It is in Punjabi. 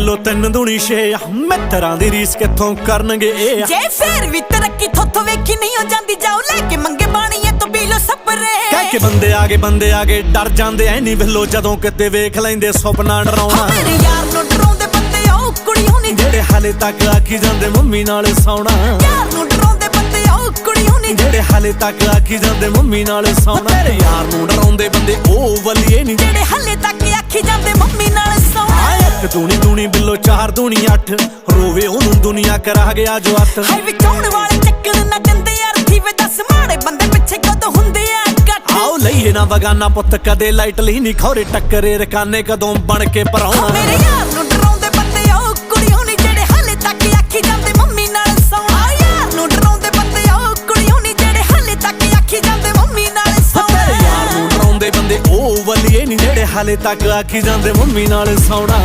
ਬਿੱਲੋ ਤਿੰਨ ਦੁਣੀ ਛੇ ਮਿੱਤਰਾਂ ਦੀ ਰੀਸ ਕਿੱਥੋਂ ਕਰਨਗੇ ਇਹ ਜੇ ਫੇਰ ਵੀ ਤਰੱਕੀ ਥੋਥ ਵੇਖੀ ਨਹੀਂ ਹੋ ਜਾਂਦੀ ਜਾਓ ਲੈ ਕੇ ਮੰਗੇ ਬਾਣੀਏ ਤੋਂ ਪੀ ਲੋ ਸਪਰੇ। ਕਹਿ ਕੇ ਬੰਦੇ ਆਗੇ ਬੰਦੇ ਆਗੇ ਡਰ ਜਾਂਦੇ ਐ ਨਹੀਂ ਬਿੱਲੋ ਜਦੋਂ ਕਿਤੇ ਵੇਖ ਲੈਂਦੇ ਸੁਪਨਾ ਡਰਾਉਣਾ। ਮੇਰੇ ਯਾਰ ਨੂੰ ਡਰਾਉਂਦੇ ਬੰਦੇ ਉਹ ਕੁੜੀ ਹੁਣੀ ਜਿਹੜੇ ਹਾਲੇ ਤੱਕ ਆਖੀ ਜਾਂਦੇ ਮੰਮੀ ਨਾਲ ਸੌਣਾ। ਯਾਰ ਨੂੰ ਡਰਾਉਂਦੇ ਬੰਦੇ ਉਹ ਕੁੜੀ ਹੁਣੀ ਜਿਹੜੇ ਹਾਲੇ ਤੱਕ ਆਖੀ ਜਾਂਦੇ ਮੰਮੀ ਨਾਲ ਸੌਣਾ। ਤੇਰੇ ਯਾਰ ਨੂੰ ਡਰਾਉਂਦੇ ਬੰਦੇ ਉਹ ਵਲੀਏ ਨਹੀਂ ਜਿਹੜੇ ਹੱਲੇ ਤੱਕ ਆਖੀ ਜਾਂਦੇ ਮੰਮੀ ਨਾਲ ਇੱਕ ਦੂਣੀ ਦੂਣੀ ਬਿੱਲੋ ਚਾਰ ਦੂਣੀ ਅੱਠ। ਰੋਵੇ ਉਹਨੂੰ ਦੁਨੀਆ ਕਰਾ ਗਿਆ ਜੋ ਅੱਤ। ਹਾਈ ਵਿਚਾਉਣ ਵਾਲੇ ਚੱਕਰ ਨਾ ਦਿੰਦੇ ਯਾਰ ਥੀ ਵੇ ਦੱਸ ਮਾੜੇ ਬੰਦੇ ਪਿੱਛੇ ਕਦੋਂ ਹੁੰਦੇ ਆ ਇਕੱਠ ਆਓ ਲਈਏ ਨਾ ਵਗਾਨਾ ਪੁੱਤ ਕਦੇ ਲਾਈਟ ਲਈ ਨਹੀਂ ਖੌਰੇ ਟੱਕਰੇ। ਰਕਾਨੇ ਕਦੋਂ ਬਣ ਕੇ ਮੇਰੇ ਪਰਾਉਣਾ ਯਾਰ ਨੂੰ ਉਹ ਵਲੀਏ ਨਹੀਂ ਜਿਹੜੇ ਹਾਲੇ ਤੱਕ ਆਖੀ ਜਾਂਦੇ ਮੰਮੀ ਨਾਲ ਸੌਣਾ।